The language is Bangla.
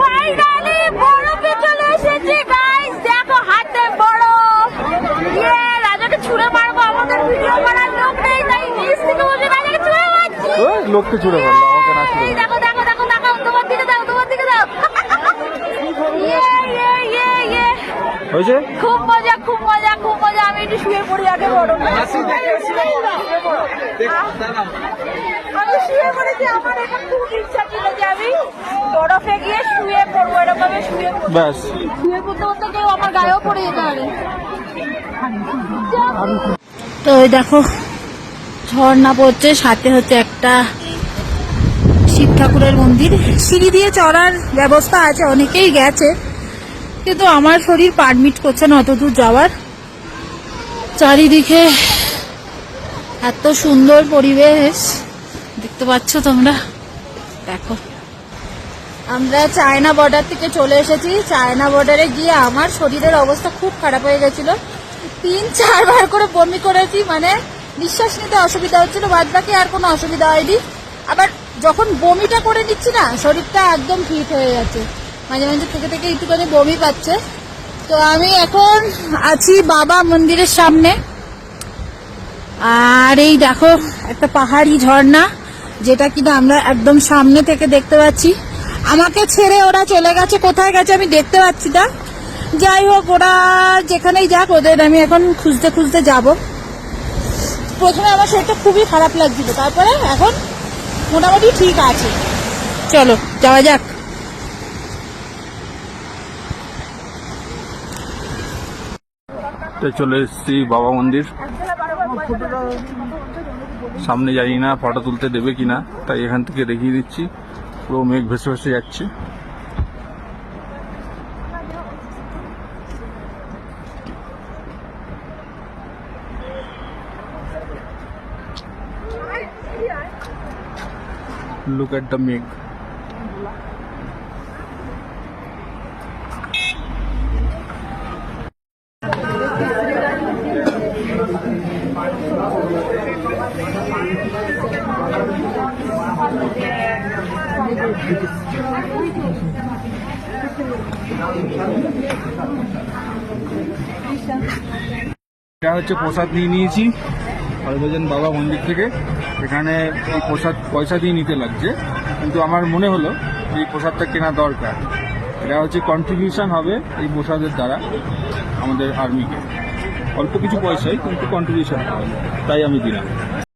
ফাইনালি বরফে চলে এসেছি গাইস দেখো হাতে বরফ। ইয়ে রাজাকে ছুঁড়ে মারবো আমাদের ভিডিও করার লোক নেই তাই নিচ থেকে বসে রাজাকে ছুঁড়ে মারছি। ওই লোককে ছুড়ে মারলো আমাকে না ছুড়ে দেখো দেখো দেখো দেখো তোমার দিকে দাও তোমার দিকে দাও। ইয়ে ইয়ে ইয়ে ইয়ে। হয়েছে? খুব মজা খুব মজা খুব মজা। আমি একটু শুয়ে পড়ি আগে বরফ। আমি শুয়ে পড়েছি আমার এখন খুব ইচ্ছা ছিল যে আমি বরফে গিয়ে শুয়ে পড়ব এরকম আমি শুয়ে পড়ব। ব্যাস। শুয়ে পড়তে পড়তে কেউ আমার গায়েও পড়ে যেতে পারে। তো ওই দেখো ঝর্ণা পড়ছে সাথে হচ্ছে একটা শিব ঠাকুরের মন্দির। সিঁড়ি দিয়ে চড়ার ব্যবস্থা আছে অনেকেই গেছে কিন্তু আমার শরীর পারমিট করছে না অত দূর যাওয়ার। চারিদিকে এত সুন্দর পরিবেশ। দেখতে পাচ্ছ তোমরা? দেখো। আমরা চায়না বর্ডার থেকে চলে এসেছি। চায়না বর্ডারে গিয়ে আমার শরীরের অবস্থা খুব খারাপ হয়ে গেছিল। তিন, চারবার করে বমি করেছি মানে নিঃশ্বাস নিতে অসুবিধা হচ্ছিল, বাদ বাকি আর কোনো অসুবিধা হয়নি। আবার যখন বমিটা করে নিচ্ছি না, শরীরটা একদম ফিট হয়ে যাচ্ছে। মাঝে মাঝে থেকে থেকে একটুখানি বমি পাচ্ছে। তো আমি এখন আছি বাবা মন্দিরের সামনে। আর এই দেখো, একটা পাহাড়ি ঝর্ণা। যেটা কিনা আমরা একদম সামনে থেকে দেখতে পাচ্ছি। আমাকে ছেড়ে ওরা চলে গেছে। কোথায় গেছে আমি দেখতে পাচ্ছি না। যাই হোক, ওরা যেখানেই যাক, ওদের আমি এখন খুঁজতে খুঁজতে যাব। প্রথমে আমার শরীরটা খুবই খারাপ লাগছিল। তারপরে এখন মোটামুটি ঠিক আছে। চলো, যাওয়া যাক। চলে এসেছি বাবা মন্দির। সামনে জানি না ফটো তুলতে দেবে কিনা তাই এখান থেকে দেখিয়ে দিচ্ছি পুরো মেঘ ভেসে ভেসে যাচ্ছে লুক এট দ্য মেঘ এটা হচ্ছে প্রসাদ নিয়ে নিয়েছি হরভজন বাবা মন্দির থেকে। এখানে এই প্রসাদ পয়সা দিয়ে নিতে লাগছে, কিন্তু আমার মনে হলো এই প্রসাদটা কেনা দরকার। এটা হচ্ছে কন্ট্রিবিউশন হবে এই প্রসাদের দ্বারা আমাদের আর্মিকে অল্প কিছু পয়সাই কিন্তু কন্ট্রিবিউশন হবে। তাই আমি দিলাম।